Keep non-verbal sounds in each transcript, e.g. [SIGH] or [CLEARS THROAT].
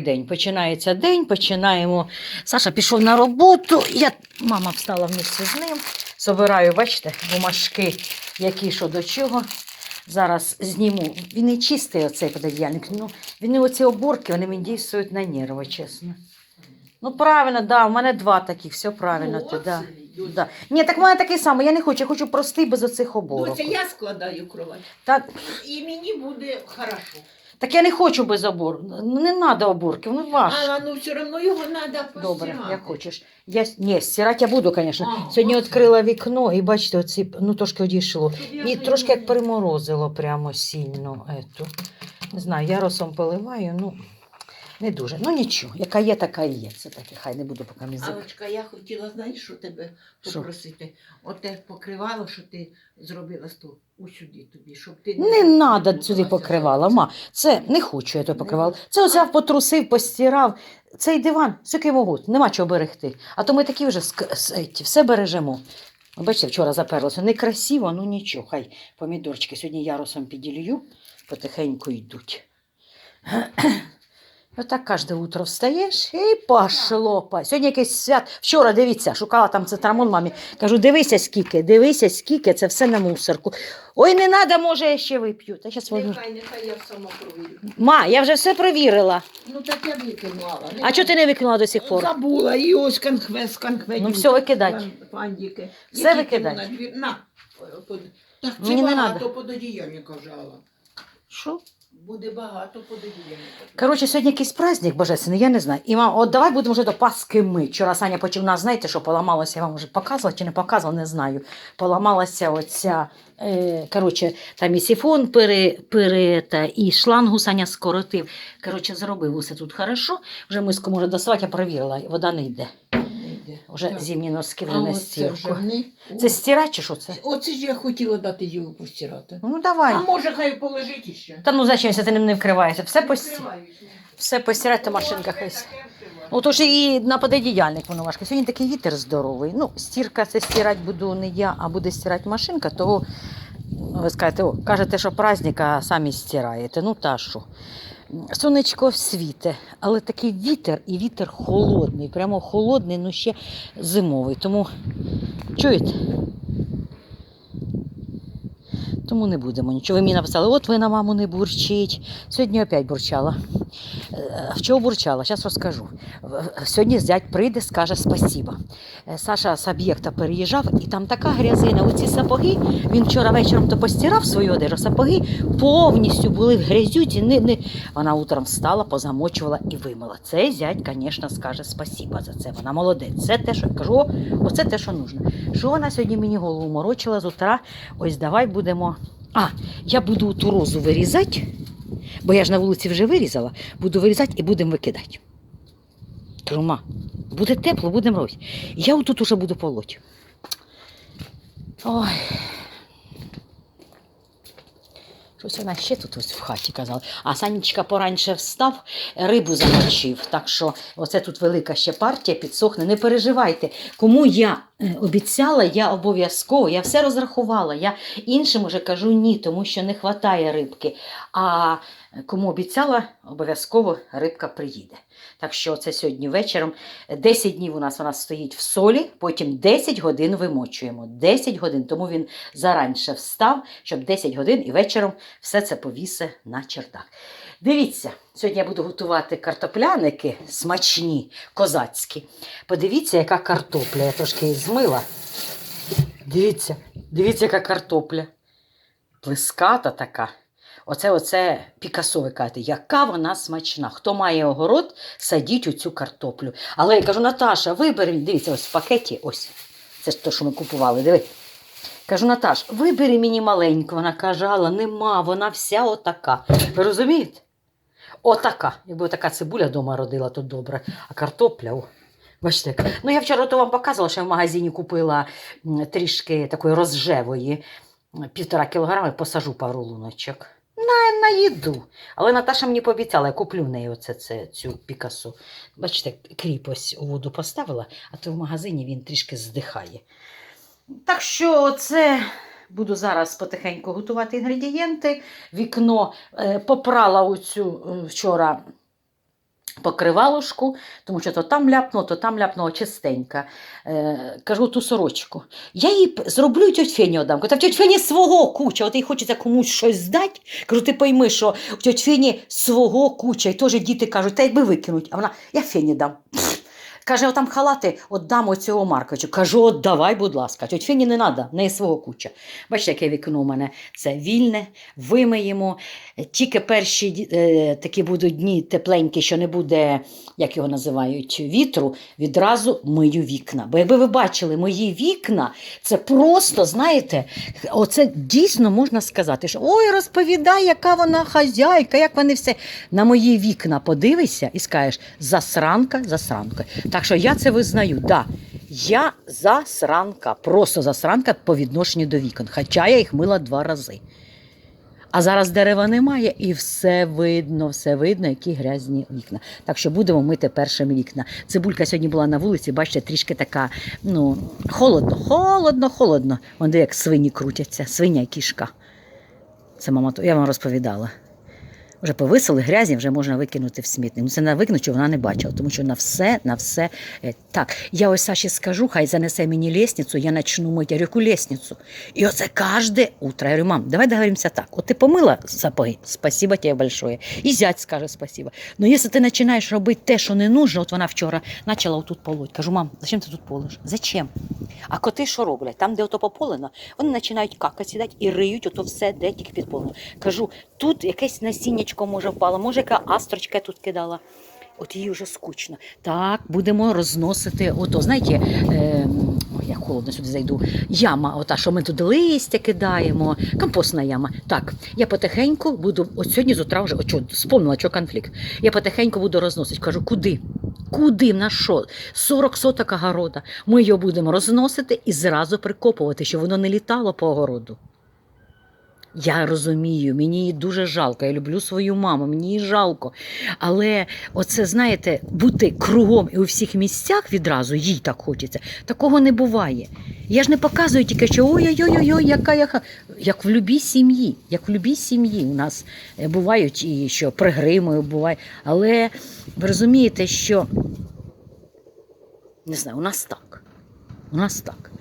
День починається день, починаємо. Саша пішов на роботу. Я, мама встала вместе з ним. Собираю, бачите, бумажки, які що до чого. Зараз зніму. Він і чистий оцей пододіяльник. Ну, він і оці оборки, вони мені дійствують на нерви, чесно. Ну, правильно, да, у мене два таких, все правильно. Ну, ти, да. Да. Ні, так в мене такий самий, я не хочу, я хочу простий без оцих Ну, оборок. це я складаю кровать. Так, І мені буде хорошо. Так я не хочу без обор. Ну, Не треба оборки, воно важко. А ну все одно його треба постирати. Добре, як хочеш. Я, ні, стирати я буду, звісно. Сьогодні відкрила вікно і бачите, оці, ну трошки одійшло. І трошки як приморозило переморозило прямо сильно. Ету. Не знаю, яросом поливаю, ну не дуже. Ну нічого, яка є, така і є. Це таке, хай не буду поки мізик. Алочка, я хотіла, знаєш, що тебе Що? попросити? Оте покривало, що ти зробила стол усюди тобі, щоб ти Не треба плуталася сюди покривала, ма. Це не хочу я то покривала. Це взяв, потрусив, постирав. Цей диван, скільки можуть, нема чого берегти. А то ми такі вже ск- с- все бережемо. Бачите, вчора заперлося. Некрасиво, ну нічого. Хай помідорчики сьогодні ярусом піділью, потихеньку йдуть. Отак кожне утро встаєш і пошло. Сьогодні якийсь свят. Вчора дивіться, шукала там цитрамон мамі. Кажу, дивися скільки, дивися скільки, це все на мусорку. Ой, не треба, може, я ще вип'ю. Та щас возьму. Нехай, нехай я сама провірю. Ма, я вже все провірила. Ну так я викинула. А чого ти не викинула до сих пор? Забула, і ось конхве з конхветів. Ну, все викидать. Фандіки. Все Які викидать. ти на двір- На. Так це Мені не багато надо. пододіяльника жала. Що? Буде багато пододіяльника. Коротше, сьогодні якийсь праздник божественний, я не знаю. І мам, от давай будемо вже до Пасхи ми. Вчора Саня почав нас, знаєте, що поламалося, я вам вже показувала чи не показувала, не знаю. Поламалася оця, е, коротше, там і сифон пере, пере, та, і шлангу Саня скоротив. Коротше, зробив усе тут хорошо. Вже миску може доставати, я перевірила, вода не йде. Вже Так. зимні носки вже А на ось це вже стірку. не. Це стирати чи що це? Оце ж я хотіла дати його постирати. Ну давай. А може хай полежить іще. Та ну зачем це ти ним не вкриваєшся? Все, пості... Все постирати, то машинка хай. с- Отож і на пододіяльник воно важко. Сьогодні такий вітер здоровий. Ну, стірка це стирати буду не я, а буде стирати машинка, того ви скажете, о, кажете, що праздник, а самі стираєте. Ну та що. Сонечко світе, але такий вітер і вітер холодний, прямо холодний, ну ще зимовий. Тому чуєте? Тому не будемо нічого. Ви мені написали, от ви на маму не бурчить. Сьогодні опять бурчала. В чого бурчала? Зараз розкажу. Сьогодні зять прийде, скаже спасіба. Е, Саша з об'єкта переїжджав, і там така грязина. Оці сапоги. Він вчора вечором то постирав свою одежу. Сапоги повністю були в грязюці. Не, не... Вона утром встала, позамочувала і вимила. Цей зять, звісно, скаже спасіба за це. Вона молодець. Це те, що кажу, о, оце те, що нужно. Що вона сьогодні мені голову морочила з утра? Ось давай будемо. А, я буду ту розу вирізати, бо я ж на вулиці вже вирізала, буду вирізати і будемо викидати. Кажу, ма, буде тепло, будемо робити. Я отут уже буду полоть. Ой. Щось вона ще тут ось в хаті казала. А Санечка пораньше встав, рибу замочив. Так що оце тут велика ще партія підсохне. Не переживайте. Кому я обіцяла, я обов'язково, я все розрахувала. Я іншим уже кажу ні, тому що не вистачає рибки. А кому обіцяла, обов'язково рибка приїде. Так що це сьогодні вечором. 10 днів у нас вона стоїть в солі, потім 10 годин вимочуємо. 10 годин, тому він заранше встав, щоб 10 годин і вечором все це повісе на чердак. Дивіться, сьогодні я буду готувати картопляники смачні, козацькі. Подивіться, яка картопля. Я трошки її змила. Дивіться, дивіться, яка картопля. Плеската така. Оце оце Пікасо, ви кажете, яка вона смачна. Хто має огород, садіть у цю картоплю. Але я кажу, Наташа, вибери, дивіться, ось в пакеті, ось. Це ж те, що ми купували, диви. Кажу, Наташ, вибери мені маленьку. Вона каже, Алла, нема, вона вся отака. Ви розумієте? Отака. Якби така цибуля вдома родила, то добре. А картопля, о, бачите. Ну я вчора то вам показувала, що я в магазині купила трішки такої розжевої, півтора кілограми, посажу пару луночок. На, на їду. Але Наташа мені пообіцяла, я куплю в неї оце, це, цю пікасу. Бачите, кріп ось у воду поставила, а то в магазині він трішки здихає. Так що це буду зараз потихеньку готувати інгредієнти. Вікно е, попрала оцю е, вчора покривалушку, тому що то там ляпнуло, то там ляпнуло чистенька. Е, кажу ту сорочку. Я їй зроблю і тьоть Фені. Кажу, Та в тьоть Фені свого куча, от їй хочеться комусь щось здати. Кажу, ти пойми, що в тьоть Фені свого куча. І теж діти кажуть, та якби викинуть. А вона, я Фені дам. Каже, отам халати віддам оцього Марковичу. Кажу, от давай, будь ласка. Тьоть Фені не треба, в неї свого куча. Бачите, яке вікно у мене це вільне, вимиємо. Тільки перші е, такі будуть дні тепленькі, що не буде, як його називають, вітру, відразу мию вікна. Бо якби ви бачили мої вікна, це просто, знаєте, оце дійсно можна сказати, що ой, розповідай, яка вона хазяйка, як вони все. На мої вікна подивися і скажеш, засранка, засранка. Так що я це визнаю. Да, я засранка, просто засранка по відношенню до вікон. Хоча я їх мила два рази. А зараз дерева немає, і все видно, все видно, які грязні вікна. Так що будемо мити першими вікна. Цибулька сьогодні була на вулиці, бачите, трішки така, ну, холодно, холодно, холодно. Вон де як свині крутяться, свиня і кішка. Це мама, я вам розповідала. Вже повисили грязі, вже можна викинути в смітник. Ну, це на викинути вона не бачила, тому що на все, на все. е, Так, я ось Саші скажу, хай занесе мені лестницю, я начну мити. Говорю, яку. І оце кожне утро. Я говорю, мам, давай договоримося так. От ти помила сапоги, спасибо тебе большое. І зять скаже спасибо. Ну, якщо ти починаєш робити те, що не нужно, от вона вчора почала отут полоть. Кажу, мам, зачем ти тут полиш? Зачем? А коти що роблять? Там, де ото пополено, вони починають какати сідати і риють ото все, де тільки підполено. Кажу, тут якесь насіннячко може впало, може яка астрочка тут кидала. От їй вже скучно. Так, будемо розносити. Ото, знаєте, е, ой, холодно сюди зайду. Яма, ота, що ми туди листя кидаємо, компостна яма. Так, я потихеньку буду, от сьогодні з утра вже, от спомнила, що конфлікт. Я потихеньку буду розносити. Кажу, куди? Куди? На що? 40 соток огорода. Ми його будемо розносити і зразу прикопувати, щоб воно не літало по огороду. Я розумію, мені її дуже жалко. Я люблю свою маму, мені її жалко. Але оце, знаєте, бути кругом і у всіх місцях відразу їй так хочеться. Такого не буває. Я ж не показую тільки, що ой-ой-ой, яка я. ха-». Як в любій сім'ї, як в любій сім'ї у нас е, бувають і що пригримою буває. Але ви розумієте, що не знаю, у нас так. У нас так.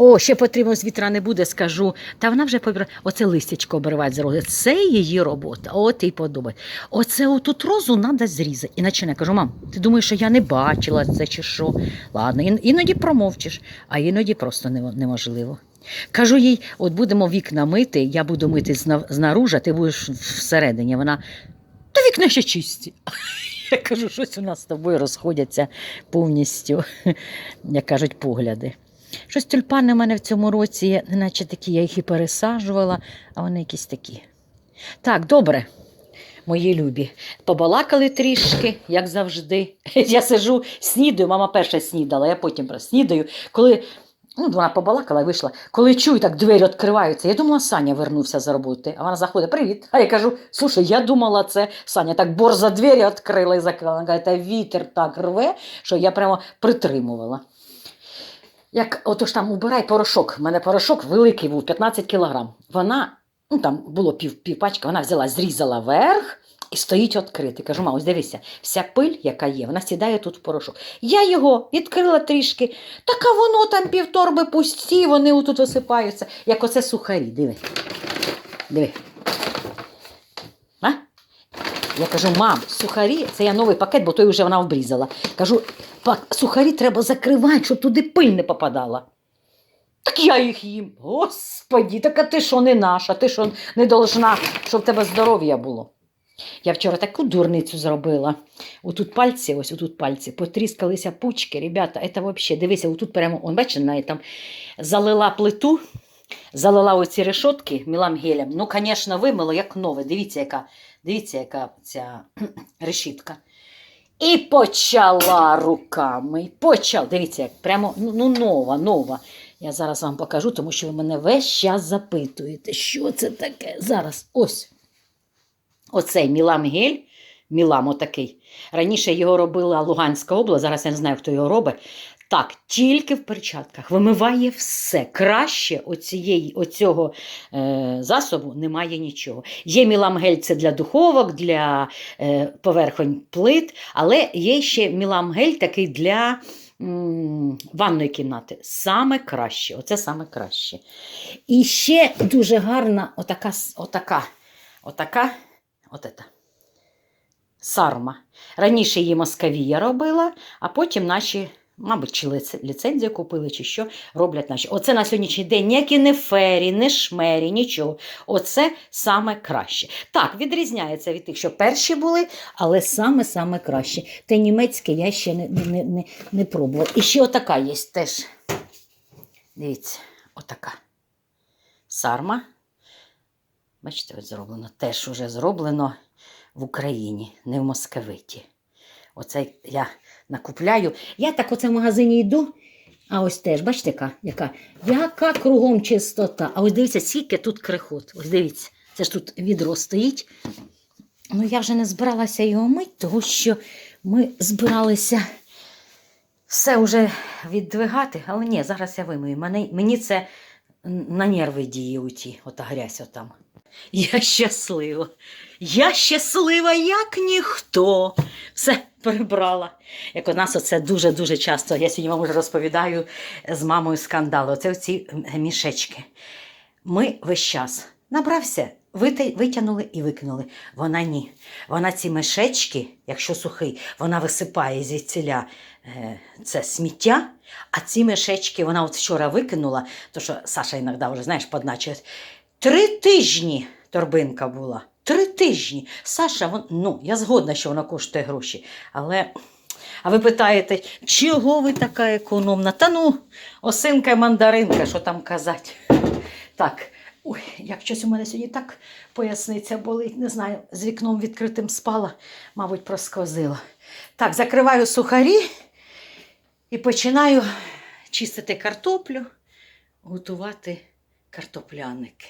О, ще потрібно з вітра не буде, скажу. Та вона вже побіра. Оце листячко обривати з рози. Це її робота. От їй подобається. Оце отут розу треба зрізати. І починає. Кажу, мам, ти думаєш, що я не бачила це чи що? Ладно, іноді промовчиш, а іноді просто неможливо. Кажу їй, от будемо вікна мити, я буду мити зна- знаружи, а ти будеш всередині. Вона, та вікна ще чисті. [LAUGHS] Я кажу, щось у нас з тобою розходяться повністю, [LAUGHS] як кажуть, погляди. Щось тюльпани в мене в цьому році, наче такі, я їх і пересаджувала, а вони якісь такі. Так, добре, мої любі. Побалакали трішки, як завжди. [LAUGHS] Я сижу, снідаю, мама перша снідала, я потім проснідаю. Коли ну, вона побалакала і вийшла. Коли чую, так двері відкриваються, я думала, Саня вернувся з роботи. А вона заходить, привіт. А я кажу, слушай, я думала, це Саня так борза двері відкрила і закрила. Вона каже, та вітер так рве, що я прямо притримувала. Як отож там убирай порошок. У мене порошок великий був, 15 кілограм. Вона, ну там було пів, пів пачки, вона взяла, зрізала верх і стоїть відкритий. Кажу, мама, ось дивися, вся пиль, яка є, вона сідає тут в порошок. Я його відкрила трішки, так а воно там півторби пусті, вони отут висипаються, як оце сухарі. Диви. Диви. А? Я кажу, мам, сухарі, це я новий пакет, бо той вже вона обрізала. Кажу, «Пак- сухарі треба закривати, щоб туди пиль не попадала. Так я їх їм. Господі, так ти що не наша, ти що не должна, щоб в тебе здоров'я було. Я вчора таку дурницю зробила. Отут пальці, ось отут пальці, потріскалися пучки. Ребята, це взагалі, дивися, отут прямо, он, бачите, на там залила плиту, залила оці решотки мілам гелем. Ну, звісно, вимило, як нове. Дивіться, яка, дивіться, яка ця [CLEARS THROAT] решітка. І почала руками. Почала. Дивіться, як прямо ну, ну, нова, нова. Я зараз вам покажу, тому що ви мене весь час запитуєте, що це таке. Зараз ось. Оцей Мілам гель, Мілам отакий. Раніше його робила Луганська область, зараз я не знаю, хто його робить. Так, тільки в перчатках вимиває все. Краще оцієї, оцього е, засобу немає нічого. Є міламгель це для духовок, для е, поверхонь плит, але є ще міламгель такий для ванної кімнати. Саме краще. Оце саме краще. І ще дуже гарна отака, отака, отака, отета. Сарма. Раніше її Московія робила, а потім наші, мабуть, чи ліцензію купили, чи що роблять наші. Оце на сьогоднішній день ніякі не фері, не шмері, нічого. Оце саме краще. Так, відрізняється від тих, що перші були, але саме-саме краще. Те німецьке я ще не, не, не, не пробувала. І ще отака є теж. Дивіться, отака. Сарма. Бачите, ось зроблено. Теж уже зроблено в Україні, не в Московиті. Оце я накупляю. Я так оце в магазині йду, а ось теж, бачите, яка, яка, кругом чистота. А ось дивіться, скільки тут крихот. Ось дивіться, це ж тут відро стоїть. Ну, я вже не збиралася його мити, тому що ми збиралися все вже віддвигати, але ні, зараз я вимию. Мені це на нерви діє уті, ота грязь отам. Я щаслива. Я щаслива, як ніхто. Все прибрала. Як у нас оце дуже-дуже часто, я сьогодні вам вже розповідаю з мамою скандал. Оце ці мішечки. Ми весь час набрався, витягнули і викинули. Вона ні. Вона ці мішечки, якщо сухий, вона висипає звідціля е, це сміття, а ці мішечки вона от вчора викинула, то що Саша іноді вже, знаєш, подначує. Три тижні торбинка була. Три тижні. Саша, вон, ну, я згодна, що вона коштує гроші. Але. А ви питаєте, чого ви така економна? Та ну, осинка й мандаринка, що там казати. Так, ой, як щось у мене сьогодні так поясниця болить, не знаю, з вікном відкритим спала, мабуть, просквозила. Так, закриваю сухарі і починаю чистити картоплю, готувати картопляники.